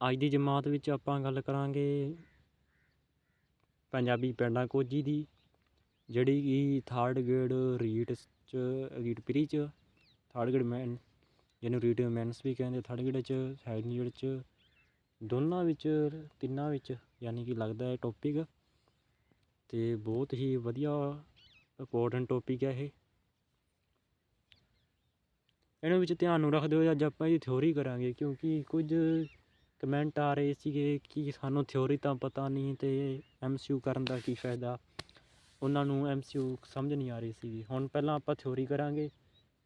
ਅੱਜ ਦੀ ਜਮਾਤ ਵਿੱਚ ਆਪਾਂ ਗੱਲ ਕਰਾਂਗੇ ਪੰਜਾਬੀ ਪਿੰਡਾਂ ਕੋਜੀ ਦੀ, ਜਿਹੜੀ ਕਿ ਥਰਡ ਗ੍ਰੇਡ ਰੀਟ 'ਚ, ਰੀਟ ਪ੍ਰੀ 'ਚ ਥਰਡ ਗ੍ਰੇਡ ਮੈਨ, ਜਿਹਨੂੰ ਰੀਟ ਮੈਨਸ ਵੀ ਕਹਿੰਦੇ ਥਰਡ ਗ੍ਰੇਡ 'ਚ ਸੈਕੰਡ ਗ੍ਰੇਡ 'ਚ, ਦੋਨਾਂ ਵਿੱਚ, ਤਿੰਨਾਂ ਵਿੱਚ, ਯਾਨੀ ਕਿ ਲੱਗਦਾ ਹੈ ਟੌਪਿਕ ਅਤੇ ਬਹੁਤ ਹੀ ਵਧੀਆ ਇੰਪੋਰਟੈਂਟ ਟੌਪਿਕ ਹੈ ਇਹ। ਇਹਨਾਂ ਵਿੱਚ ਧਿਆਨ ਨੂੰ ਰੱਖਦੇ ਹੋਏ ਅੱਜ ਆਪਾਂ ਇਹਦੀ ਥਿਊਰੀ ਕਰਾਂਗੇ, ਕਿਉਂਕਿ ਕੁਝ ਕਮੈਂਟ ਆ ਰਹੇ ਸੀਗੇ ਕਿ ਸਾਨੂੰ ਥਿਊਰੀ ਤਾਂ ਪਤਾ ਨਹੀਂ ਅਤੇ ਐਮਸੀਯੂ ਕਰਨ ਦਾ ਕੀ ਫਾਇਦਾ। ਉਹਨਾਂ ਨੂੰ ਐਮਸੀਯੂ ਸਮਝ ਨਹੀਂ ਆ ਰਹੀ ਸੀਗੀ। ਹੁਣ ਪਹਿਲਾਂ ਆਪਾਂ ਥਿਊਰੀ ਕਰਾਂਗੇ,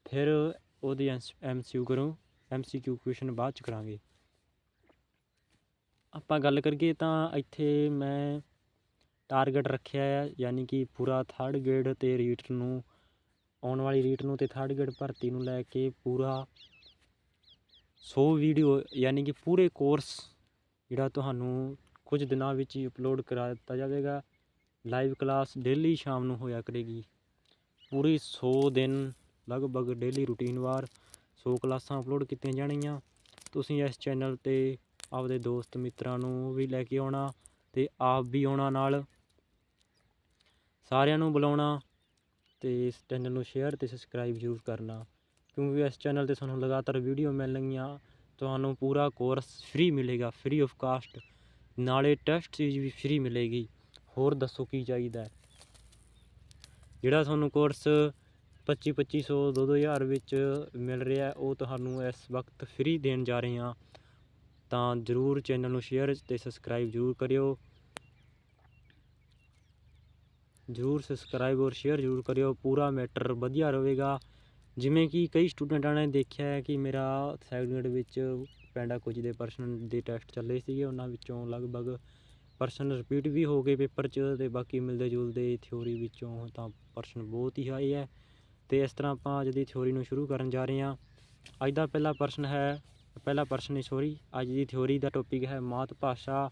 ਫਿਰ ਉਹਦੀ ਐਮਸੀਯੂ ਕਰੂੰ ਐਮਸੀਕਿਊ ਕੁਐਸਚਨ ਬਾਅਦ ਚ ਕਰਾਂਗੇ। ਆਪਾਂ ਗੱਲ ਕਰੀਏ ਤਾਂ ਇੱਥੇ ਮੈਂ ਟਾਰਗੇਟ ਰੱਖਿਆ ਹੈ ਯਾਨੀ ਕਿ ਪੂਰਾ ਥਰਡ ਗ੍ਰੇਡ ਤੇ ਰੀਟ ਨੂੰ, ਆਉਣ ਵਾਲੀ ਰੀਟ ਨੂੰ ਤੇ ਥਰਡ ਗ੍ਰੇਡ ਭਰਤੀ ਨੂੰ ਲੈ ਕੇ ਪੂਰਾ 100 ਵੀਡੀਓ ਯਾਨੀ ਕਿ ਪੂਰੇ ਕੋਰਸ ਜਿਹੜਾ ਤੁਹਾਨੂੰ ਕੁਝ ਦਿਨਾਂ ਵਿੱਚ ਹੀ ਅਪਲੋਡ ਕਰਾ ਦਿੱਤਾ ਜਾਵੇਗਾ। ਲਾਈਵ ਕਲਾਸ ਡੇਲੀ ਸ਼ਾਮ ਨੂੰ ਹੋਇਆ ਕਰੇਗੀ। ਪੂਰੀ 100 ਦਿਨ ਲਗਭਗ ਡੇਲੀ ਰੂਟੀਨ ਵਾਰ 100 ਕਲਾਸਾਂ ਅਪਲੋਡ ਕੀਤੀਆਂ ਜਾਣਗੀਆਂ। ਤੁਸੀਂ ਇਸ ਚੈਨਲ ਤੇ ਆਪਦੇ ਦੋਸਤ ਮਿੱਤਰਾਂ ਨੂੰ ਵੀ ਲੈ ਕੇ ਆਉਣਾ ਤੇ ਆਪ ਵੀ ਆਉਣਾ ਨਾਲ। ਸਾਰਿਆਂ ਨੂੰ ਬੁਲਾਉਣਾ ਤੇ ਇਸ ਚੈਨਲ ਨੂੰ ਸ਼ੇਅਰ ਤੇ ਸਬਸਕ੍ਰਾਈਬ ਜ਼ਰੂਰ ਕਰਨਾ। ਕਿਉਂਕਿ ਇਸ ਚੈਨਲ ਤੇ ਤੁਹਾਨੂੰ ਲਗਾਤਾਰ ਵੀਡੀਓ ਮਿਲਣਗੀਆਂ ਤੁਹਾਨੂੰ ਪੂਰਾ ਕੋਰਸ ਫ੍ਰੀ ਮਿਲੇਗਾ ਫ੍ਰੀ ਆਫ ਕਾਸਟ ਨਾਲੇ ਟੈਸਟ ਚੀਜ਼ ਵੀ ਫ੍ਰੀ ਮਿਲੇਗੀ। ਹੋਰ ਦੱਸੋ ਕੀ ਚਾਹੀਦਾ ਜਿਹੜਾ ਤੁਹਾਨੂੰ ਕੋਰਸ 25 2500 ਦੋ ਦੋ ਹਜ਼ਾਰ ਵਿੱਚ ਮਿਲ ਰਿਹਾ ਉਹ ਤੁਹਾਨੂੰ ਇਸ ਵਕਤ ਫ੍ਰੀ ਦੇਣ ਜਾ ਰਹੇ ਹਾਂ। ਤਾਂ ਜ਼ਰੂਰ ਚੈਨਲ ਨੂੰ ਸ਼ੇਅਰ ਤੇ ਸਬਸਕ੍ਰਾਈਬ ਜ਼ਰੂਰ ਕਰਿਓ। ਜ਼ਰੂਰ ਸਬਸਕ੍ਰਾਈਬ ਔਰ ਸ਼ੇਅਰ ਜ਼ਰੂਰ ਕਰਿਓ। ਪੂਰਾ ਮੈਟਰ ਵਧੀਆ ਰਹੇਗਾ। ਜਿਵੇਂ ਕਿ ਕਈ ਸਟੂਡੈਂਟਾਂ ਨੇ ਦੇਖਿਆ ਹੈ ਕਿ ਮੇਰਾ ਸੈਕੰਡ ਵਿੱਚ ਪੈਂਡਾ ਕੁਝ ਦੇ ਪਰਸਨ ਦੇ ਟੈਸਟ ਚੱਲੇ ਸੀਗੇ, ਉਹਨਾਂ ਵਿੱਚੋਂ ਲਗਭਗ ਪਰਸਨ ਰਿਪੀਟ ਵੀ ਹੋ ਗਏ ਪੇਪਰ 'ਚ ਅਤੇ ਬਾਕੀ ਮਿਲਦੇ ਜੁਲਦੇ ਥਿਊਰੀ ਵਿੱਚੋਂ ਤਾਂ ਪਰਸਨ ਬਹੁਤ ਹੀ ਹਾਈ ਹੈ। ਤੇ ਇਸ ਤਰ੍ਹਾਂ ਆਪਾਂ ਅੱਜ ਦੀ ਥਿਊਰੀ ਨੂੰ ਸ਼ੁਰੂ ਕਰਨ ਜਾ ਰਹੇ ਹਾਂ। ਅੱਜ ਦਾ ਪਹਿਲਾ ਪ੍ਰਸ਼ਨ ਹੈ, ਪਹਿਲਾ ਪ੍ਰਸ਼ਨ ਨਹੀਂ ਸੋਰੀ ਅੱਜ ਦੀ ਥਿਊਰੀ ਦਾ ਟੌਪਿਕ ਹੈ ਮਾਤ ਭਾਸ਼ਾ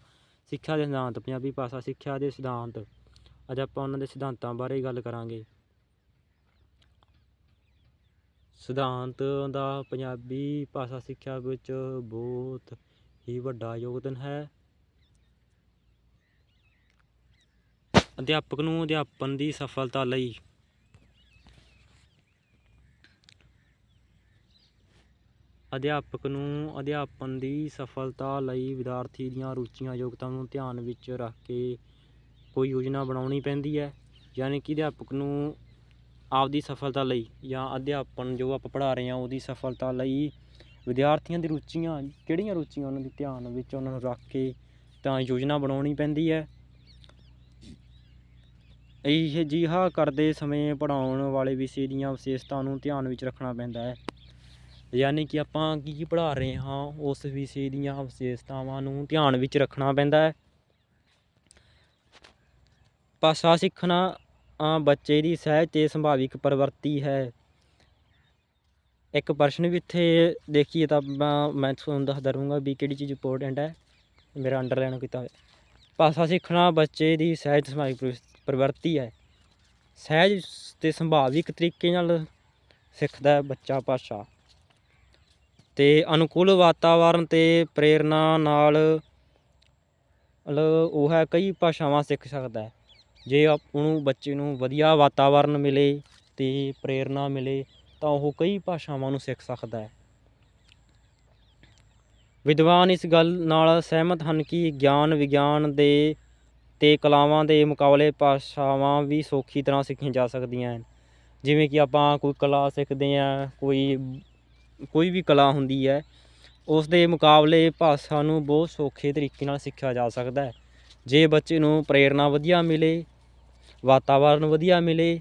ਸਿੱਖਿਆ ਦੇ ਸਿਧਾਂਤ, ਪੰਜਾਬੀ ਭਾਸ਼ਾ ਸਿੱਖਿਆ ਦੇ ਸਿਧਾਂਤ। ਅੱਜ ਆਪਾਂ ਉਹਨਾਂ ਦੇ ਸਿਧਾਂਤਾਂ ਬਾਰੇ ਗੱਲ ਕਰਾਂਗੇ। ਸਿਧਾਂਤ ਦਾ ਪੰਜਾਬੀ ਭਾਸ਼ਾ ਸਿੱਖਿਆ ਵਿੱਚ ਬਹੁਤ ਹੀ ਵੱਡਾ ਯੋਗਦਾਨ ਹੈ। ਅਧਿਆਪਕ ਨੂੰ ਅਧਿਆਪਨ ਦੀ ਸਫਲਤਾ ਲਈ ਅਧਿਆਪਕ ਨੂੰ ਅਧਿਆਪਨ ਦੀ ਸਫਲਤਾ ਲਈ ਵਿਦਿਆਰਥੀ ਦੀਆਂ ਰੁਚੀਆਂ ਯੋਗਤਾਵਾਂ ਨੂੰ ਧਿਆਨ ਵਿੱਚ ਰੱਖ ਕੇ ਕੋਈ ਯੋਜਨਾ ਬਣਾਉਣੀ ਪੈਂਦੀ ਹੈ। ਯਾਨੀ ਕਿ ਅਧਿਆਪਕ ਨੂੰ ਆਪਦੀ ਸਫਲਤਾ ਲਈ ਜਾਂ ਅਧਿਆਪਨ ਜੋ ਆਪਾਂ ਪੜ੍ਹਾ ਰਹੇ ਹਾਂ ਉਹਦੀ ਸਫਲਤਾ ਲਈ ਵਿਦਿਆਰਥੀਆਂ ਦੀ ਰੁਚੀਆਂ, ਕਿਹੜੀਆਂ ਰੁਚੀਆਂ ਉਹਨਾਂ ਦੀ ਧਿਆਨ ਵਿੱਚ ਉਹਨਾਂ ਨੂੰ ਰੱਖ ਕੇ ਤਾਂ ਯੋਜਨਾ ਬਣਾਉਣੀ ਪੈਂਦੀ ਹੈ। ਇਹ ਜਿਹਾ ਕਰਦੇ ਸਮੇਂ ਪੜਾਉਣ ਵਾਲੇ ਵਿਸ਼ੇ ਦੀਆਂ ਵਿਸ਼ੇਸ਼ਤਾ ਨੂੰ ਧਿਆਨ ਵਿੱਚ ਰੱਖਣਾ ਪੈਂਦਾ ਹੈ। ਯਾਨੀ ਕਿ ਆਪਾਂ ਕੀ ਕੀ ਪੜ੍ਹਾ ਰਹੇ ਹਾਂ, ਉਸ ਵਿਸ਼ੇ ਦੀਆਂ ਵਿਸ਼ੇਸ਼ਤਾਵਾਂ ਨੂੰ ਧਿਆਨ ਵਿੱਚ ਰੱਖਣਾ ਪੈਂਦਾ ਹੈ। ਭਾਸ਼ਾ ਸਿੱਖਣਾ ਆ ਬੱਚੇ ਦੀ ਸਹਿਜ ਤੇ ਸੰਭਾਵਿਕ ਪ੍ਰਵਰਤੀ ਹੈ। ਇੱਕ ਪ੍ਰਸ਼ਨ ਵੀ ਇੱਥੇ ਦੇਖੀਏ ਤਾਂ ਮੈਂ ਤੁਹਾਨੂੰ ਦੱਸਦਾ ਰਹੂੰਗਾ ਵੀ ਕਿਹੜੀ ਚੀਜ਼ ਇੰਪੋਰਟੈਂਟ ਹੈ। ਮੇਰਾ ਅੰਡਰਲਾਈਨ ਕੀਤਾ ਹੋਇਆ। ਭਾਸ਼ਾ ਸਿੱਖਣਾ ਬੱਚੇ ਦੀ ਸਹਿਜ ਸੰਭਾਵਿਕ ਪ੍ਰਵਰਤੀ ਹੈ। ਸਹਿਜ ਤੇ ਸੰਭਾਵਿਕ ਤਰੀਕੇ ਨਾਲ ਸਿੱਖਦਾ ਹੈ ਬੱਚਾ ਭਾਸ਼ਾ। ਤੇ ਅਨੁਕੂਲ ਵਾਤਾਵਰਨ ਤੇ ਪ੍ਰੇਰਨਾ ਨਾਲ, ਮਤਲਬ ਉਹ ਹੈ ਕਈ ਭਾਸ਼ਾਵਾਂ ਸਿੱਖ ਸਕਦਾ ਹੈ। ਜੇ ਆਪ ਨੂੰ ਬੱਚੇ ਨੂੰ ਵਧੀਆ ਵਾਤਾਵਰਨ ਮਿਲੇ ਤੇ ਪ੍ਰੇਰਨਾ ਮਿਲੇ, ਤਾਂ ਉਹ ਕਈ ਭਾਸ਼ਾਵਾਂ ਨੂੰ ਸਿੱਖ ਸਕਦਾ ਹੈ। ਵਿਦਵਾਨ ਇਸ ਗੱਲ ਨਾਲ ਸਹਿਮਤ ਹਨ ਕਿ ਗਿਆਨ ਵਿਗਿਆਨ ਦੇ ਤੇ ਕਲਾਵਾਂ ਦੇ ਮੁਕਾਬਲੇ ਭਾਸ਼ਾਵਾਂ ਵੀ ਸੌਖੀ ਤਰ੍ਹਾਂ ਸਿੱਖੀਆਂ ਜਾ ਸਕਦੀਆਂ ਹਨ। ਜਿਵੇਂ ਕਿ ਆਪਾਂ ਕੋਈ ਕਲਾ ਸਿੱਖਦੇ ਹਾਂ, ਕੋਈ ਕੋਈ ਵੀ ਕਲਾ ਹੁੰਦੀ ਹੈ, ਉਸ ਦੇ ਮੁਕਾਬਲੇ ਭਾਸ਼ਾ ਨੂੰ ਬਹੁਤ ਸੌਖੇ ਤਰੀਕੇ ਨਾਲ ਸਿੱਖਿਆ ਜਾ ਸਕਦਾ ਹੈ। ਜੇ ਬੱਚੇ ਨੂੰ ਪ੍ਰੇਰਨਾ ਵਧੀਆ ਮਿਲੇ, ਵਾਤਾਵਰਨ ਵਧੀਆ ਮਿਲੇ,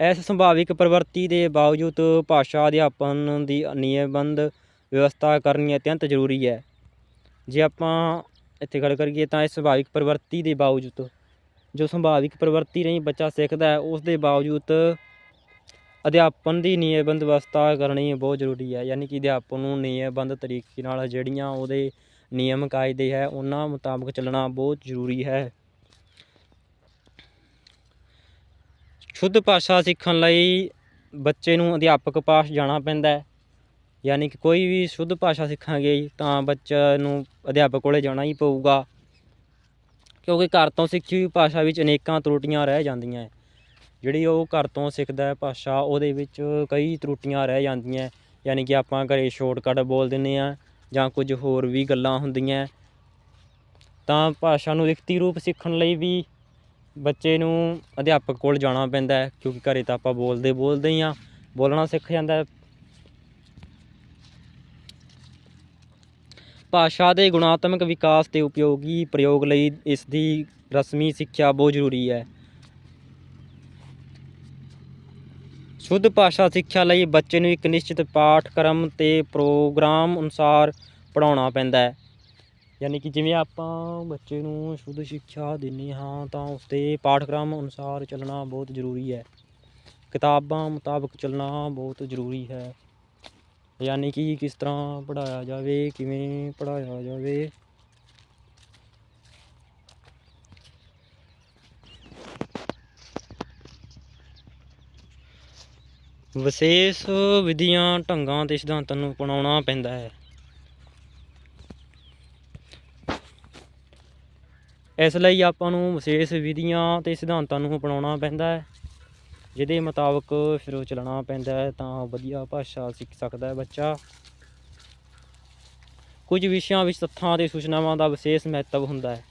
ਇਸ ਸੰਭਾਵਿਕ ਪ੍ਰਵਰਤੀ ਦੇ ਬਾਵਜੂਦ ਭਾਸ਼ਾ ਅਧਿਆਪਨ ਦੀ ਨਿਯਮਬੰਧ ਵਿਵਸਥਾ ਕਰਨੀ ਅਤਿਅੰਤ ਜ਼ਰੂਰੀ ਹੈ। ਜੇ ਆਪਾਂ ਇੱਥੇ ਗੱਲ ਕਰੀਏ ਤਾਂ ਇਸ ਸੁਭਾਵਿਕ ਪ੍ਰਵਰਤੀ ਦੇ ਬਾਵਜੂਦ, ਜੋ ਸੰਭਾਵਿਕ ਪ੍ਰਵਰਤੀ ਰਹੀ ਬੱਚਾ ਸਿੱਖਦਾ ਹੈ, ਉਸ ਦੇ ਬਾਵਜੂਦ ਅਧਿਆਪਨ ਦੀ ਨਿਯਮਬੰਧ ਵਿਵਸਥਾ ਕਰਨੀ ਬਹੁਤ ਜ਼ਰੂਰੀ ਹੈ, ਯਾਨੀ ਕਿ ਅਧਿਆਪਨ ਨੂੰ ਨਿਯਮਬੰਧ ਤਰੀਕੇ ਨਾਲ ਜਿਹੜੀਆਂ ਉਹਦੇ ਨਿਯਮ ਕਾਇਦੇ ਹੈ, ਉਹਨਾਂ ਮੁਤਾਬਕ ਚੱਲਣਾ ਬਹੁਤ ਜ਼ਰੂਰੀ ਹੈ ਸ਼ੁੱਧ ਭਾਸ਼ਾ ਸਿੱਖਣ ਲਈ ਬੱਚੇ ਨੂੰ ਅਧਿਆਪਕ ਪਾਸ ਜਾਣਾ ਪੈਂਦਾ ਹੈ, ਯਾਨੀ ਕਿ ਕੋਈ ਵੀ ਸ਼ੁੱਧ ਭਾਸ਼ਾ ਸਿੱਖਾਂਗੇ ਤਾਂ ਬੱਚਾ ਨੂੰ ਅਧਿਆਪਕ ਕੋਲੇ ਜਾਣਾ ਹੀ ਪਊਗਾ, ਕਿਉਂਕਿ ਘਰ ਤੋਂ ਸਿੱਖੀ ਹੋਈ ਭਾਸ਼ਾ ਵਿੱਚ ਅਨੇਕਾਂ ਤਰੁੱਟੀਆਂ ਰਹਿ ਜਾਂਦੀਆਂ ਹੈ। ਜਿਹੜੀ ਉਹ ਘਰ ਤੋਂ ਸਿੱਖਦਾ ਹੈ ਭਾਸ਼ਾ, ਉਹਦੇ ਵਿੱਚ ਕਈ ਤਰੁੱਟੀਆਂ ਰਹਿ ਜਾਂਦੀਆਂ ਯਾਨੀ ਕਿ ਆਪਾਂ ਘਰੇ ਸ਼ੋਰਟਕੱਟ ਬੋਲ ਦਿੰਦੇ ਹਾਂ ਜਾਂ ਕੁਝ ਹੋਰ ਵੀ ਗੱਲਾਂ ਹੁੰਦੀਆਂ ਤਾਂ ਭਾਸ਼ਾ ਨੂੰ ਲਿਖਤੀ ਰੂਪ ਸਿੱਖਣ ਲਈ ਵੀ ਬੱਚੇ ਨੂੰ ਅਧਿਆਪਕ ਕੋਲ ਜਾਣਾ ਪੈਂਦਾ ਹੈ, ਕਿਉਂਕਿ ਘਰੇ ਤਾਂ ਆਪਾਂ ਬੋਲਦੇ ਬੋਲਦੇ ਹੀ ਆ ਬੋਲਣਾ ਸਿੱਖ ਜਾਂਦਾ ਹੈ। ਭਾਸ਼ਾ ਦੇ ਗੁਣਾਤਮਕ ਵਿਕਾਸ ਤੇ ਉਪਯੋਗੀ ਪ੍ਰਯੋਗ ਲਈ ਇਸ ਦੀ ਰਸਮੀ ਸਿੱਖਿਆ ਬਹੁਤ ਜ਼ਰੂਰੀ ਹੈ। ਸ਼ੁੱਧ ਭਾਸ਼ਾ ਸਿੱਖਿਆ ਲਈ ਬੱਚੇ ਨੂੰ ਇੱਕ ਨਿਸ਼ਚਿਤ ਪਾਠਕ੍ਰਮ ਤੇ ਪ੍ਰੋਗਰਾਮ ਅਨੁਸਾਰ ਪੜਾਉਣਾ ਪੈਂਦਾ ਹੈ। ਯਾਨੀ ਕਿ ਜਿਵੇਂ ਆਪਾਂ ਬੱਚੇ ਨੂੰ ਸ਼ੁੱਧ ਸਿੱਖਿਆ ਦਿੰਦੇ ਹਾਂ ਤਾਂ ਉਸ ਦੇ ਪਾਠਕ੍ਰਮ ਅਨੁਸਾਰ ਚੱਲਣਾ ਬਹੁਤ ਜ਼ਰੂਰੀ ਹੈ। ਕਿਤਾਬਾਂ ਮੁਤਾਬਕ ਚੱਲਣਾ ਬਹੁਤ ਜ਼ਰੂਰੀ ਹੈ। ਯਾਨੀ ਕਿ ਕਿਸ ਤਰ੍ਹਾਂ ਪੜਾਇਆ ਜਾਵੇ, ਕਿਵੇਂ ਪੜਾਇਆ ਜਾਵੇ ਵਿਸ਼ੇਸ਼ ਵਿਧੀਆਂ, ਢੰਗਾਂ ਤੇ ਸਿਧਾਂਤਾਂ ਨੂੰ ਅਪਣਾਉਣਾ ਪੈਂਦਾ ਹੈ। ਇਸ ਲਈ ਆਪਾਂ ਨੂੰ ਵਿਸ਼ੇਸ਼ ਵਿਧੀਆਂ ਤੇ ਸਿਧਾਂਤਾਂ ਨੂੰ ਅਪਣਾਉਣਾ ਪੈਂਦਾ ਹੈ। ਜਿਹਦੇ ਮੁਤਾਬਕ ਫਿਰ ਉਹ ਚੱਲਣਾ ਪੈਂਦਾ ਹੈ ਤਾਂ ਵਧੀਆ ਭਾਸ਼ਾ ਸਿੱਖ ਸਕਦਾ ਹੈ ਬੱਚਾ। ਕੁਝ ਵਿਸ਼ਿਆਂ ਵਿੱਚ ਤੱਥਾਂ ਤੇ ਸੂਚਨਾਵਾਂ ਦਾ ਵਿਸ਼ੇਸ਼ ਮਹੱਤਵ ਹੁੰਦਾ ਹੈ।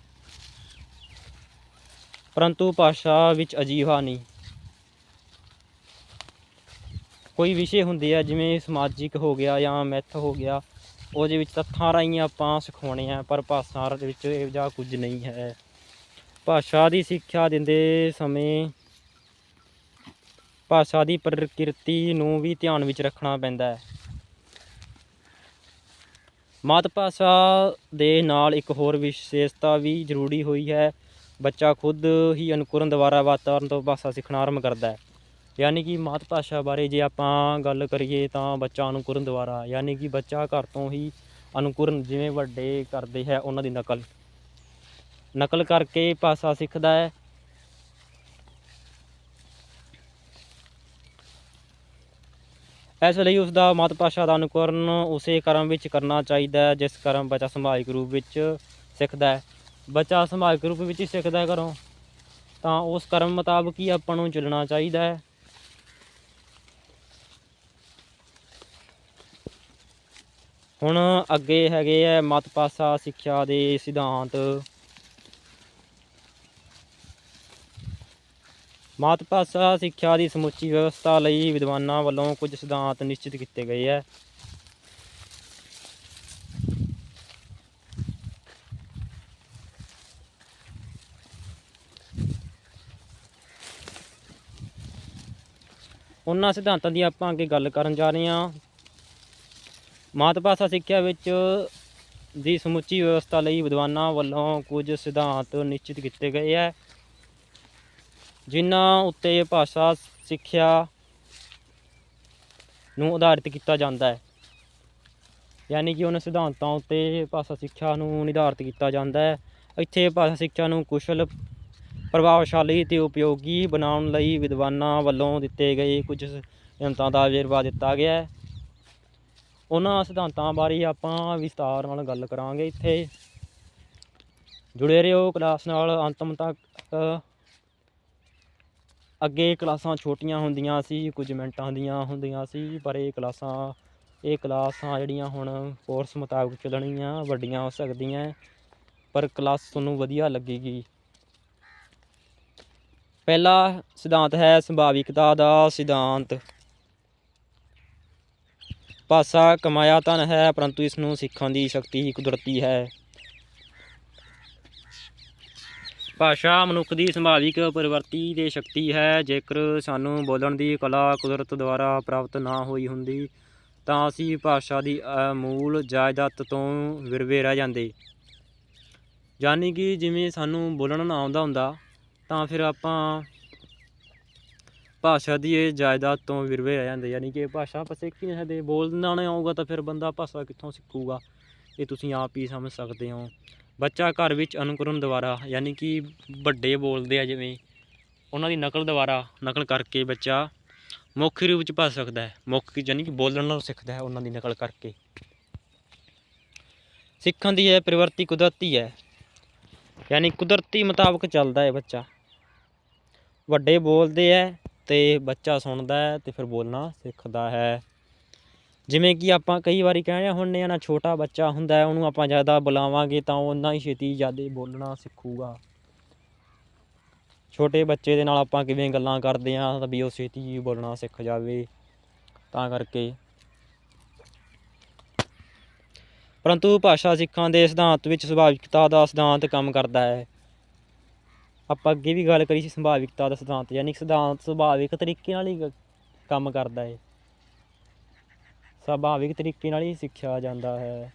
ਪਰੰਤੂ ਭਾਸ਼ਾ ਵਿੱਚ ਅਜੀਹਾ ਨਹੀਂ। ਕੋਈ ਵਿਸ਼ੇ ਹੁੰਦੇ ਆ, ਜਿਵੇਂ ਸਮਾਜਿਕ ਹੋ ਗਿਆ ਜਾਂ ਮੈਥ ਹੋ ਗਿਆ, ਉਹਦੇ ਵਿੱਚ ਤੱਥਾਂ ਰਾਹੀਂ ਆਪਾਂ ਸਿਖਾਉਣੇ ਆ, ਪਰ ਭਾਸ਼ਾ ਦੇ ਵਿੱਚ ਇਹੋ ਜਿਹਾ ਕੁਝ ਨਹੀਂ ਹੈ। ਭਾਸ਼ਾ ਦੀ ਸਿੱਖਿਆ ਦਿੰਦੇ ਸਮੇਂ ਭਾਸ਼ਾ ਦੀ ਪ੍ਰਕਿਰਤੀ ਨੂੰ ਵੀ ਧਿਆਨ ਵਿੱਚ ਰੱਖਣਾ ਪੈਂਦਾ ਹੈ। ਮਾਤ ਭਾਸ਼ਾ ਦੇ ਨਾਲ ਇੱਕ ਹੋਰ ਵਿਸ਼ੇਸ਼ਤਾ ਵੀ ਜ਼ਰੂਰੀ ਹੋਈ ਹੈ। ਬੱਚਾ ਖੁਦ ਹੀ ਅਨੁਕਰਨ ਦੁਆਰਾ ਵਾਤਾਵਰਣ ਤੋਂ ਭਾਸ਼ਾ ਸਿੱਖਣਾ ਆਰੰਭ ਕਰਦਾ ਹੈ। ਯਾਨੀ ਕਿ ਮਾਤ ਭਾਸ਼ਾ ਬਾਰੇ ਜੇ ਆਪਾਂ ਗੱਲ ਕਰੀਏ ਤਾਂ ਬੱਚਾ ਅਨੁਕਰਨ ਦੁਆਰਾ, ਯਾਨੀ ਕਿ ਬੱਚਾ ਘਰ ਤੋਂ ਹੀ ਅਨੁਕਰਨ ਜਿਵੇਂ ਵੱਡੇ ਕਰਦੇ ਹੈ ਉਹਨਾਂ ਦੀ ਨਕਲ। ਨਕਲ ਕਰਕੇ ਭਾਸ਼ਾ ਸਿੱਖਦਾ ਹੈ। ਇਸ ਲਈ ਉਸ ਦਾ ਮਾਤ ਭਾਸ਼ਾ ਦਾ ਅਨੁਕਰਨ ਉਸੇ ਕਰਮ ਵਿੱਚ ਕਰਨਾ ਚਾਹੀਦਾ ਹੈ, ਜਿਸ ਕਰਮ ਬੱਚਾ ਸਮਾਜਿਕ ਰੂਪ ਵਿੱਚ ਸਿੱਖਦਾ ਹੈ। ਬੱਚਾ ਸਮਾਜਿਕ ਰੂਪ ਵਿੱਚ ਹੀ ਸਿੱਖਦਾ ਹੈ ਘਰੋਂ। ਤਾਂ ਉਸ ਕਰਮ ਮੁਤਾਬਕ ਹੀ ਆਪਾਂ ਨੂੰ ਚੱਲਣਾ ਚਾਹੀਦਾ ਹੈ। ਹੁਣ ਅੱਗੇ ਹੈਗੇ ਹੈ ਮਤ ਭਾਸ਼ਾ ਸਿੱਖਿਆ ਦੇ ਸਿਧਾਂਤ। ਮਾਤ ਭਾਸ਼ਾ ਸਿੱਖਿਆ ਦੀ ਸਮੁੱਚੀ ਵਿਵਸਥਾ ਲਈ ਵਿਦਵਾਨਾਂ ਵੱਲੋਂ ਕੁਝ ਸਿਧਾਂਤ ਨਿਸ਼ਚਿਤ ਕੀਤੇ ਗਏ ਹੈ ਉਹਨਾਂ ਸਿਧਾਂਤਾਂ ਦੀ ਆਪਾਂ ਅੱਗੇ ਗੱਲ ਕਰਨ ਜਾ ਰਹੇ ਹਾਂ। ਮਾਤ ਭਾਸ਼ਾ ਸਿੱਖਿਆ ਵਿੱਚ ਦੀ ਸਮੁੱਚੀ ਵਿਵਸਥਾ ਲਈ ਵਿਦਵਾਨਾਂ ਵੱਲੋਂ ਕੁਝ ਸਿਧਾਂਤ ਨਿਸ਼ਚਿਤ ਕੀਤੇ ਗਏ ਹੈ, ਜਿਨ੍ਹਾਂ ਉੱਤੇ ਭਾਸ਼ਾ ਸਿੱਖਿਆ ਨੂੰ ਆਧਾਰਿਤ ਕੀਤਾ ਜਾਂਦਾ ਹੈ। ਯਾਨੀ ਕਿ ਉਹਨਾਂ ਸਿਧਾਂਤਾਂ ਉੱਤੇ ਭਾਸ਼ਾ ਸਿੱਖਿਆ ਨੂੰ ਨਿਰਧਾਰਿਤ ਕੀਤਾ ਜਾਂਦਾ ਹੈ। ਇੱਥੇ ਭਾਸ਼ਾ ਸਿੱਖਿਆ ਨੂੰ ਕੁਸ਼ਲ, ਪ੍ਰਭਾਵਸ਼ਾਲੀ ਤੇ ਉਪਯੋਗੀ ਬਣਾਉਣ ਲਈ ਵਿਦਵਾਨਾਂ ਵੱਲੋਂ ਦਿੱਤੇ ਗਏ ਕੁਝ ਸਿਧਾਂਤਾਂ ਦਾ ਵੇਰਵਾ ਦਿੱਤਾ ਗਿਆ ਹੈ। ਉਹਨਾਂ ਸਿਧਾਂਤਾਂ ਬਾਰੇ ਆਪਾਂ ਵਿਸਤਾਰ ਨਾਲ ਗੱਲ ਕਰਾਂਗੇ ਇੱਥੇ। ਜੁੜੇ ਰਹੋ ਕਲਾਸ ਨਾਲ, ਅੰਤਮ ਤੱਕ। ਅੱਗੇ ਕਲਾਸਾਂ ਛੋਟੀਆਂ ਹੁੰਦੀਆਂ ਸੀ, ਕੁਝ ਮਿੰਟਾਂ ਦੀਆਂ ਹੁੰਦੀਆਂ ਸੀ, ਪਰ ਇਹ ਕਲਾਸਾਂ ਇਹ ਕਲਾਸਾਂ ਜਿਹੜੀਆਂ ਹੁਣ ਕੋਰਸ ਮੁਤਾਬਕ ਚੱਲਣੀਆਂ, ਵੱਡੀਆਂ ਹੋ ਸਕਦੀਆਂ, ਪਰ ਕਲਾਸ ਤੁਹਾਨੂੰ ਵਧੀਆ ਲੱਗੇਗੀ। ਪਹਿਲਾ ਸਿਧਾਂਤ ਹੈ ਸੰਭਾਵਿਕਤਾ ਦਾ ਸਿਧਾਂਤ। ਭਾਸ਼ਾ ਕਮਾਇਆ ਧਨ ਹੈ, ਪਰੰਤੂ ਇਸ ਨੂੰ ਸਿੱਖਣ ਦੀ ਸ਼ਕਤੀ ਹੀ ਕੁਦਰਤੀ ਹੈ। ਭਾਸ਼ਾ ਮਨੁੱਖ ਦੀ ਸੰਭਾਵਿਕ ਪਰਿਵਰਤੀ ਦੇ ਸ਼ਕਤੀ ਹੈ। ਜੇਕਰ ਸਾਨੂੰ ਬੋਲਣ ਦੀ ਕਲਾ ਕੁਦਰਤ ਦੁਆਰਾ ਪ੍ਰਾਪਤ ਨਾ ਹੋਈ ਹੁੰਦੀ, ਤਾਂ ਅਸੀਂ ਭਾਸ਼ਾ ਦੀ ਮੂਲ ਜਾਇਦਾਦ ਤੋਂ ਵਿਰਵੇ ਰਹਿ ਜਾਂਦੇ। ਯਾਨੀ ਕਿ ਜਿਵੇਂ ਸਾਨੂੰ ਬੋਲਣ ਨਾ ਆਉਂਦਾ ਹੁੰਦਾ, ਤਾਂ ਫਿਰ ਆਪਾਂ ਭਾਸ਼ਾ ਦੀ ਇਹ ਜਾਇਦਾਦ ਤੋਂ ਵਿਰਵੇ ਰਹਿ ਜਾਂਦੇ, ਯਾਨੀ ਕਿ ਇਹ ਭਾਸ਼ਾ ਆਪਾਂ ਸਿੱਖ ਹੀ ਨਹੀਂ ਸਕਦੇ। ਬੋਲਣਾ ਨਾ ਆਊਗਾ ਤਾਂ ਫਿਰ ਬੰਦਾ ਭਾਸ਼ਾ ਕਿੱਥੋਂ ਸਿੱਖੂਗਾ? ਇਹ ਤੁਸੀਂ ਆਪ ਹੀ ਸਮਝ ਸਕਦੇ ਹੋ। ਬੱਚਾ ਘਰ ਵਿੱਚ ਅਨੁਕਰਨ ਦੁਆਰਾ ਯਾਨੀ ਕਿ ਵੱਡੇ ਬੋਲਦੇ ਆ ਜਿਵੇਂ, ਉਹਨਾਂ ਦੀ ਨਕਲ ਦੁਆਰਾ ਨਕਲ ਕਰਕੇ ਬੱਚਾ ਮੁੱਖ ਰੂਪ ਚ ਭੱਜ ਸਕਦਾ ਹੈ। ਮੁੱਖ ਯਾਨੀ ਕਿ ਬੋਲਣ ਨਾਲ ਸਿੱਖਦਾ ਹੈ ਉਹਨਾਂ ਦੀ ਨਕਲ ਕਰਕੇ। ਸਿੱਖਣ ਦੀ ਇਹ ਪ੍ਰਵਿਰਤੀ ਕੁਦਰਤੀ ਹੈ। ਯਾਨੀ ਕੁਦਰਤੀ ਮੁਤਾਬਕ ਚੱਲਦਾ ਹੈ ਬੱਚਾ। ਵੱਡੇ ਬੋਲਦੇ ਹੈ ਤੇ ਬੱਚਾ ਸੁਣਦਾ ਹੈ ਤੇ ਫਿਰ ਬੋਲਣਾ ਸਿੱਖਦਾ ਹੈ। ਜਿਵੇਂ ਕਿ ਆਪਾਂ ਕਈ ਵਾਰੀ ਕਹਿੰਦੇ ਹੁੰਦੇ ਆ ਨਾ ਛੋਟਾ ਬੱਚਾ ਹੁੰਦਾ ਹੈ, ਉਹਨੂੰ ਆਪਾਂ ਜ਼ਿਆਦਾ ਬੁਲਾਵਾਂਗੇ ਤਾਂ ਉਹ ਉਨਾ ਹੀ ਛੇਤੀ ਜ਼ਿਆਦਾ ਬੋਲਣਾ ਸਿੱਖੂਗਾ। ਛੋਟੇ ਬੱਚੇ ਦੇ ਨਾਲ ਆਪਾਂ ਕਿਵੇਂ ਗੱਲਾਂ ਕਰਦੇ ਆ ਤਾਂ ਵੀ ਉਹ ਛੇਤੀ ਹੀ ਬੋਲਣਾ ਸਿੱਖ ਜਾਵੇ, ਤਾਂ ਕਰਕੇ। ਪਰੰਤੂ ਭਾਸ਼ਾ ਸਿੱਖਾਂ ਦੇ ਸਿਧਾਂਤ ਵਿੱਚ ਸੁਭਾਵਿਕਤਾ ਦਾ ਸਿਧਾਂਤ ਕੰਮ ਕਰਦਾ ਹੈ। ਆਪਾਂ ਅੱਗੇ ਵੀ ਗੱਲ ਕਰੀ ਸੀ ਸੁਭਾਵਿਕਤਾ ਦਾ ਸਿਧਾਂਤ, ਯਾਨੀ ਕਿ ਸਿਧਾਂਤ ਸੁਭਾਵਿਕ ਤਰੀਕੇ ਨਾਲ ਹੀ ਕੰਮ ਕਰਦਾ ਹੈ ਸੁਭਾਵਿਕ ਤਰੀਕੇ ਨਾਲ ਹੀ ਸਿੱਖਿਆ ਜਾਂਦਾ ਹੈ।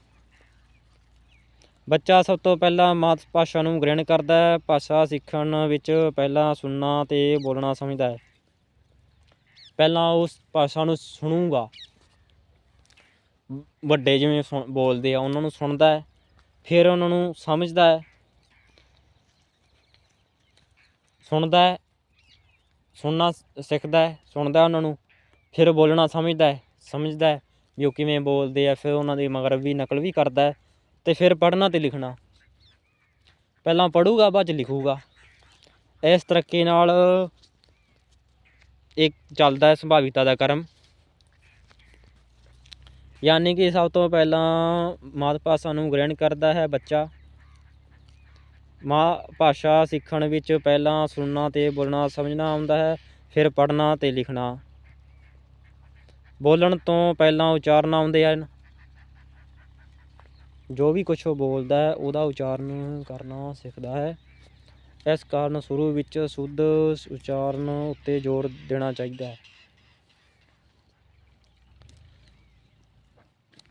ਬੱਚਾ ਸਭ ਤੋਂ ਪਹਿਲਾਂ ਮਾਤ ਭਾਸ਼ਾ ਨੂੰ ਗ੍ਰਹਿਣ ਕਰਦਾ ਹੈ, ਭਾਸ਼ਾ ਸਿੱਖਣ ਵਿੱਚ ਪਹਿਲਾਂ ਸੁਣਨਾ ਤੇ ਬੋਲਣਾ ਸਮਝਦਾ ਹੈ। ਪਹਿਲਾਂ ਉਸ ਭਾਸ਼ਾ ਨੂੰ ਸੁਣੂਗਾ। ਵੱਡੇ ਜਿਵੇਂ ਸੁਣ, ਬੋਲਦੇ ਆ, ਉਹਨਾਂ ਨੂੰ ਸੁਣਦਾ ਹੈ। ਫਿਰ ਉਹਨਾਂ ਨੂੰ ਸਮਝਦਾ ਹੈ। ਸੁਣਦਾ ਹੈ, ਸੁਣਨਾ ਸਿੱਖਦਾ ਹੈ, ਸੁਣਦਾ ਉਹਨਾਂ ਨੂੰ, ਫਿਰ ਬੋਲਣਾ ਸਮਝਦਾ ਹੈ ਸਮਝਦਾ ਹੈ ਵੀ ਉਹ ਕਿਵੇਂ ਬੋਲਦੇ ਆ, ਫਿਰ ਉਹਨਾਂ ਦੀ ਮਗਰ ਵੀ ਨਕਲ ਵੀ ਕਰਦਾ ਹੈ ਤੇ ਫਿਰ ਪੜ੍ਹਨਾ ਤੇ ਲਿਖਣਾ। ਪਹਿਲਾਂ ਪੜ੍ਹੂਗਾ, ਬਾਅਦ ਚ ਲਿਖੂਗਾ। ਇਸ ਤਰੀਕੇ ਨਾਲ ਇੱਕ ਚੱਲਦਾ ਹੈ ਸੰਭਾਵਿਕਤਾ ਦਾ ਕਰਮ। ਯਾਨੀ ਕਿ ਸਭ ਤੋਂ ਪਹਿਲਾਂ ਮਾਤ ਭਾਸ਼ਾ ਨੂੰ ਗ੍ਰਹਿਣ ਕਰਦਾ ਹੈ ਬੱਚਾ। ਮਾਂ ਭਾਸ਼ਾ ਸਿੱਖਣ ਵਿੱਚ ਪਹਿਲਾਂ ਸੁਣਨਾ ਤੇ ਬੋਲਣਾ ਸਮਝਣਾ ਆਉਂਦਾ ਹੈ, ਫਿਰ ਪੜ੍ਹਨਾ ਤੇ ਲਿਖਣਾ। ਬੋਲਣ ਤੋਂ ਪਹਿਲਾਂ ਉਚਾਰਨ ਆਉਂਦੇ ਹਨ। ਜੋ ਵੀ ਕੁਝ ਉਹ ਬੋਲਦਾ ਹੈ, ਉਹਦਾ ਉਚਾਰਨ ਕਰਨਾ ਸਿੱਖਦਾ ਹੈ। ਇਸ ਕਾਰਨ ਸ਼ੁਰੂ ਵਿੱਚ ਸ਼ੁੱਧ ਉਚਾਰਨ ਉੱਤੇ ਜ਼ੋਰ ਦੇਣਾ ਚਾਹੀਦਾ ਹੈ।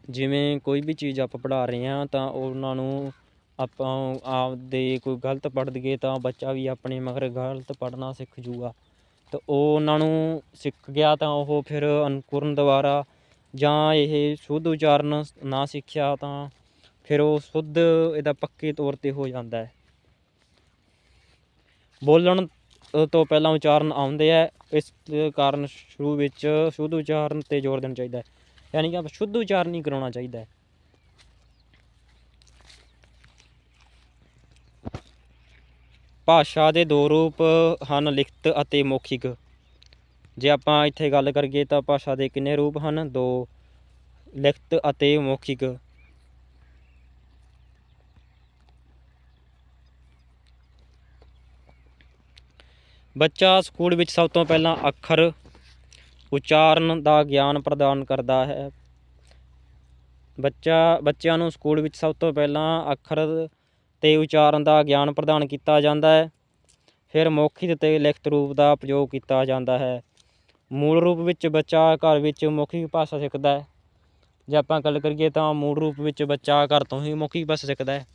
ਜਿਵੇਂ ਕੋਈ ਵੀ ਚੀਜ਼ ਆਪਾਂ ਪੜ੍ਹਾ ਰਹੇ ਹਾਂ, ਤਾਂ ਉਹਨਾਂ ਨੂੰ ਆਪਾਂ ਆਪਦੇ ਕੋਈ ਗਲਤ ਪੜ੍ਹ ਦਈਏ ਤਾਂ ਬੱਚਾ ਵੀ ਆਪਣੇ ਮਗਰ ਗਲਤ ਪੜ੍ਹਨਾ ਸਿੱਖ ਜੂਗਾ। ਤਾਂ ਉਹ ਉਹਨਾਂ ਨੂੰ ਸਿੱਖ ਗਿਆ ਤਾਂ ਉਹ ਫਿਰ ਅਨੁਕਰਨ ਦੁਆਰਾ ਜਾਂ ਇਹ ਸ਼ੁੱਧ ਉਚਾਰਨ ਨਾ ਸਿੱਖਿਆ ਤਾਂ ਫਿਰ ਉਹ ਸ਼ੁੱਧ ਇਹਦਾ ਪੱਕੇ ਤੌਰ ਤੇ ਹੋ ਜਾਂਦਾ ਹੈ। ਬੋਲਣ ਤੋਂ ਪਹਿਲਾਂ ਉਚਾਰਨ ਆਉਂਦੇ ਆ ਇਸ ਕਾਰਨ ਸ਼ੁਰੂ ਵਿੱਚ ਸ਼ੁੱਧ ਉਚਾਰਨ ਤੇ ਜ਼ੋਰ ਦੇਣਾ ਚਾਹੀਦਾ ਹੈ। ਯਾਨੀ ਕਿ ਆਪਾਂ ਸ਼ੁੱਧ ਉਚਾਰਨ ਹੀ ਕਰਾਉਣਾ ਚਾਹੀਦਾ ਹੈ। ਭਾਸ਼ਾ ਦੇ ਦੋ ਰੂਪ ਹਨ, ਲਿਖਤ ਅਤੇ ਮੌਖਿਕ। ਜੇ ਆਪਾਂ ਇੱਥੇ ਗੱਲ ਕਰੀਏ ਤਾਂ ਭਾਸ਼ਾ ਦੇ ਕਿੰਨੇ ਰੂਪ ਹਨ? ਦੋ, ਲਿਖਤ ਅਤੇ ਮੌਖਿਕ। ਬੱਚਾ ਸਕੂਲ ਵਿੱਚ ਸਭ ਤੋਂ ਪਹਿਲਾਂ ਅੱਖਰ ਉਚਾਰਨ ਦਾ ਗਿਆਨ ਪ੍ਰਦਾਨ ਕਰਦਾ ਹੈ। ਬੱਚਾ, ਬੱਚਿਆਂ ਨੂੰ ਸਕੂਲ ਵਿੱਚ ਸਭ ਤੋਂ ਪਹਿਲਾਂ ਅੱਖਰ ਤੇ ਉਚਾਰਨ ਦਾ ਗਿਆਨ ਪ੍ਰਦਾਨ ਕੀਤਾ ਜਾਂਦਾ ਹੈ। ਫਿਰ ਮੌਖਿਕ ਤੇ ਲਿਖਤ ਰੂਪ ਦਾ ਪ੍ਰਯੋਗ ਕੀਤਾ ਜਾਂਦਾ ਹੈ। ਮੂਲ ਰੂਪ ਵਿੱਚ ਬੱਚਾ ਘਰ ਵਿੱਚ ਮੌਖਿਕ ਭਾਸ਼ਾ ਸਿੱਖਦਾ ਹੈ। ਜੇ ਆਪਾਂ ਗੱਲ ਕਰੀਏ ਤਾਂ ਮੂਲ ਰੂਪ ਵਿੱਚ ਬੱਚਾ ਘਰ ਤੋਂ ਹੀ ਮੌਖਿਕ ਭਾਸ਼ਾ ਸਿੱਖਦਾ ਹੈ।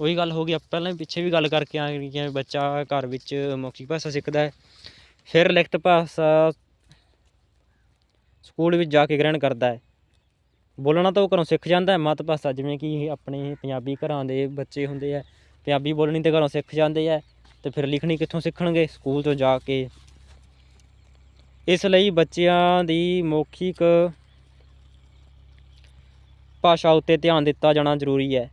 ਉਹੀ ਗੱਲ ਹੋ ਗਈ, ਆਪਾਂ ਪਹਿਲਾਂ ਪਿੱਛੇ ਵੀ ਗੱਲ ਕਰਕੇ ਆਏ ਕਿ ਬੱਚਾ ਘਰ ਵਿੱਚ ਮੌਖਿਕ ਭਾਸ਼ਾ ਸਿੱਖਦਾ ਹੈ। ਫਿਰ ਲਿਖਤ ਭਾਸ਼ਾ ਸਕੂਲ ਵਿੱਚ ਜਾ ਕੇ ਗ੍ਰਹਿਣ ਕਰਦਾ ਹੈ। ਬੋਲਣਾ ਤਾਂ ਉਹ ਘਰੋਂ ਸਿੱਖ ਜਾਂਦਾ ਹੈ, ਮਤ ਭਾਸ਼ਾ, ਜਿਵੇਂ ਕਿ ਆਪਣੇ ਪੰਜਾਬੀ ਘਰਾਂ ਦੇ ਬੱਚੇ ਹੁੰਦੇ ਆ। ਪੰਜਾਬੀ ਬੋਲਣੀ ਤਾਂ ਘਰੋਂ ਸਿੱਖ ਜਾਂਦੇ ਆ ਤੇ ਫਿਰ ਲਿਖਣੀ ਕਿੱਥੋਂ ਸਿੱਖਣਗੇ? ਸਕੂਲ ਤੋਂ ਜਾ ਕੇ। ਇਸ ਲਈ ਬੱਚਿਆਂ ਦੀ ਮੌਖਿਕ ਭਾਸ਼ਾ ਉੱਤੇ ਧਿਆਨ ਦਿੱਤਾ ਜਾਣਾ ਜ਼ਰੂਰੀ ਹੈ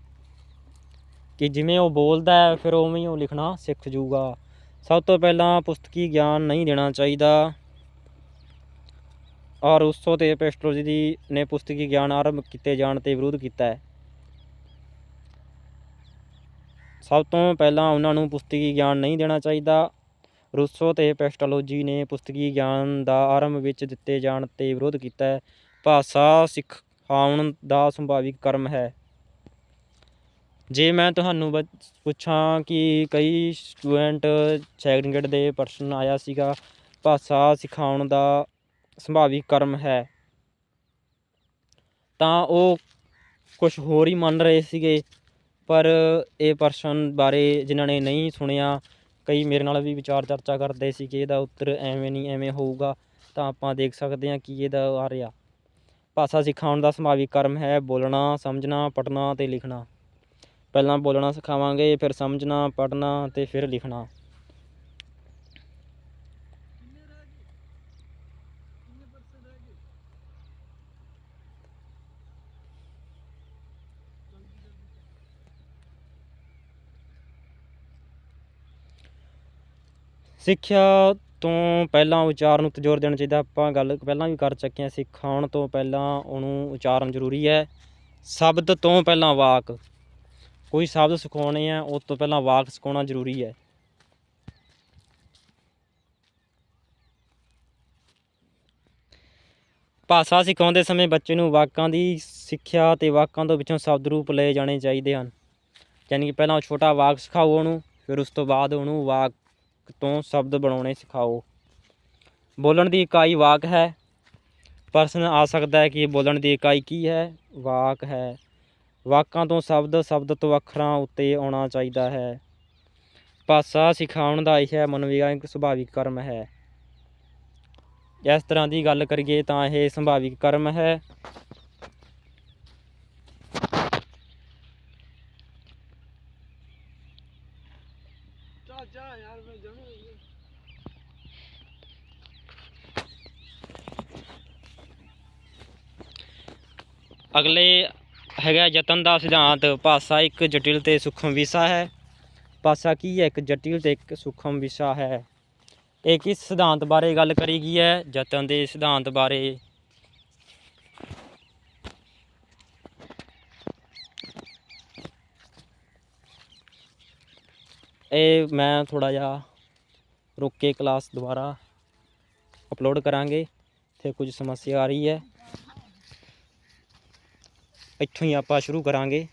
ਕਿ ਜਿਵੇਂ ਉਹ ਬੋਲਦਾ ਹੈ, ਫਿਰ ਉਵੇਂ ਹੀ ਉਹ ਲਿਖਣਾ ਸਿੱਖ ਜੂਗਾ। ਸਭ ਤੋਂ ਪਹਿਲਾਂ ਪੁਸਤਕੀ ਗਿਆਨ ਨਹੀਂ ਦੇਣਾ ਚਾਹੀਦਾ। ਔਰ ਰੂਸੋ ਤੇ ਪੈਸਟਰੋਜੀ ਦੀ ਨੇ ਪੁਸਤਕੀ ਗਿਆਨ ਆਰੰਭ ਕੀਤੇ, ਜਾਣ ਤੇ ਵਿਰੋਧ ਕੀਤਾ ਹੈ। ਸਭ ਤੋਂ ਪਹਿਲਾਂ ਉਹਨਾਂ ਨੂੰ ਪੁਸਤਕੀ ਗਿਆਨ ਨਹੀਂ ਦੇਣਾ ਚਾਹੀਦਾ। ਰੂਸੋ ਤੇ ਪੈਸਟੋਲੋਜੀ ਨੇ ਪੁਸਤਕੀ ਗਿਆਨ ਦਾ ਆਰੰਭ ਵਿੱਚ ਦਿੱਤੇ ਜਾਣ ਤੇ ਵਿਰੋਧ ਕੀਤਾ ਹੈ। ਭਾਸ਼ਾ ਸਿਖਾਉਣ ਦਾ ਸੰਭਾਵਿਕ ਕਰਮ ਹੈ। ਜੇ ਮੈਂ ਤੁਹਾਨੂੰ ਬ- ਪੁੱਛਾਂ ਕਿ ਕਈ ਸਟੂਡੈਂਟ ਸੈਕੰਡ ਗ੍ਰੇਡ ਦੇ ਪਰਸਨ ਆਇਆ ਸੀਗਾ, ਭਾਸ਼ਾ ਸਿਖਾਉਣ ਦਾ ਸੰਭਾਵੀ ਕਰਮ ਹੈ। ਤਾਂ ਉਹ ਕੁਝ ਹੋਰ ਹੀ ਮੰਨ ਰਹੇ ਸੀਗੇ, ਪਰ ਇਹ ਪਰਸਨ ਬਾਰੇ ਜਿਨ੍ਹਾਂ ਨੇ ਨਹੀਂ ਸੁਣਿਆ, ਕਈ ਮੇਰੇ ਨਾਲ ਵੀ ਵਿਚਾਰ ਚਰਚਾ ਕਰਦੇ ਸੀ ਕਿ ਇਹਦਾ ਉੱਤਰ ਐਵੇਂ ਨਹੀਂ ਐਵੇਂ ਹੋਊਗਾ, ਤਾਂ ਆਪਾਂ ਦੇਖ ਸਕਦੇ ਹਾਂ ਕਿ ਇਹਦਾ ਆ ਰਿਹਾ। ਭਾਸ਼ਾ ਸਿਖਾਉਣ ਦਾ ਸੰਭਾਵਿਕ ਕਰਮ ਹੈ ਬੋਲਣਾ, ਸਮਝਣਾ, ਪੜ੍ਹਨਾ ਤੇ ਲਿਖਣਾ। ਪਹਿਲਾਂ ਬੋਲਣਾ ਸਿਖਾਵਾਂਗੇ, ਫਿਰ ਸਮਝਣਾ, ਪੜ੍ਹਨਾ ਤੇ ਫਿਰ ਲਿਖਣਾ। ਸਿੱਖਿਆ ਤੋਂ ਪਹਿਲਾਂ ਉਚਾਰਨ ਉੱਤੇ ਜ਼ੋਰ ਦੇਣਾ ਚਾਹੀਦਾ, ਆਪਾਂ ਗੱਲ ਪਹਿਲਾਂ ਵੀ ਕਰ ਚੁੱਕੇ ਹਾਂ, ਸਿਖਾਉਣ ਤੋਂ ਪਹਿਲਾਂ ਉਹਨੂੰ ਉਚਾਰਨ ਜ਼ਰੂਰੀ ਹੈ। ਸ਼ਬਦ ਤੋਂ ਪਹਿਲਾਂ ਵਾਕ, ਕੋਈ ਸ਼ਬਦ ਸਿਖਾਉਣੇ ਆ, ਉਸ ਤੋਂ ਪਹਿਲਾਂ ਵਾਕ ਸਿਖਾਉਣਾ ਜ਼ਰੂਰੀ ਹੈ। ਭਾਸ਼ਾ ਸਿਖਾਉਂਦੇ ਸਮੇਂ ਬੱਚੇ ਨੂੰ ਵਾਕਾਂ ਦੀ ਸਿੱਖਿਆ ਤੇ ਵਾਕਾਂ ਤੋਂ ਵਿੱਚੋਂ ਸ਼ਬਦ ਰੂਪ ਲਏ ਜਾਣੇ ਚਾਹੀਦੇ ਹਨ। ਯਾਨੀ ਕਿ ਪਹਿਲਾਂ ਛੋਟਾ ਵਾਕ ਸਿਖਾਓ ਉਹਨੂੰ, ਫਿਰ ਉਸ ਤੋਂ ਬਾਅਦ ਉਹਨੂੰ ਵਾਕ ਤੋਂ ਸ਼ਬਦ ਬਣਾਉਣੇ ਸਿਖਾਓ। ਬੋਲਣ ਦੀ ਇਕਾਈ ਵਾਕ ਹੈ। ਪ੍ਰਸ਼ਨ ਆ ਸਕਦਾ ਹੈ ਕਿ ਬੋਲਣ ਦੀ ਇਕਾਈ ਕੀ ਹੈ? ਵਾਕ ਹੈ। ਵਾਕਾਂ ਤੋਂ ਸ਼ਬਦ ਸ਼ਬਦ ਤੋਂ ਅੱਖਰਾਂ ਉੱਤੇ ਆਉਣਾ ਚਾਹੀਦਾ ਹੈ। ਭਾਸ਼ਾ ਸਿਖਾਉਣ ਦਾ ਇਹ ਮਨੋਵਿਗਿਆਨਕ ਸੁਭਾਵਿਕ ਕਰਮ ਹੈ। ਇਸ ਤਰ੍ਹਾਂ ਦੀ ਗੱਲ ਕਰੀਏ ਤਾਂ ਇਹ ਸੁਭਾਵਿਕ ਕਰਮ ਹੈ। ਅਗਲੇ ਹੈਗਾ ਯਤਨ ਦਾ ਸਿਧਾਂਤ, ਭਾਸ਼ਾ ਇੱਕ ਜਟਿਲ ਤੇ ਸੂਖਮ ਵਿਸ਼ਾ ਹੈ। ਭਾਸ਼ਾ ਕੀ ਹੈ? ਇੱਕ ਜਟਿਲ ਤੇ ਇੱਕ ਸੂਖਮ ਵਿਸ਼ਾ ਹੈ। ਇਹ ਕਿਸ ਸਿਧਾਂਤ ਬਾਰੇ ਗੱਲ ਕਰੀ ਗਈ ਹੈ? ਯਤਨ ਦੇ ਸਿਧਾਂਤ ਬਾਰੇ। ਇਹ ਮੈਂ ਥੋੜਾ ਜਿਹਾ ਰੁਕ ਕੇ ਕਲਾਸ ਦੁਬਾਰਾ ਅਪਲੋਡ ਕਰਾਂਗੇ ਤੇ ਕੁਝ ਸਮੱਸਿਆ ਆ ਰਹੀ ਹੈ। ਇੱਥੋਂ ਹੀ ਆਪਾਂ ਸ਼ੁਰੂ ਕਰਾਂਗੇ।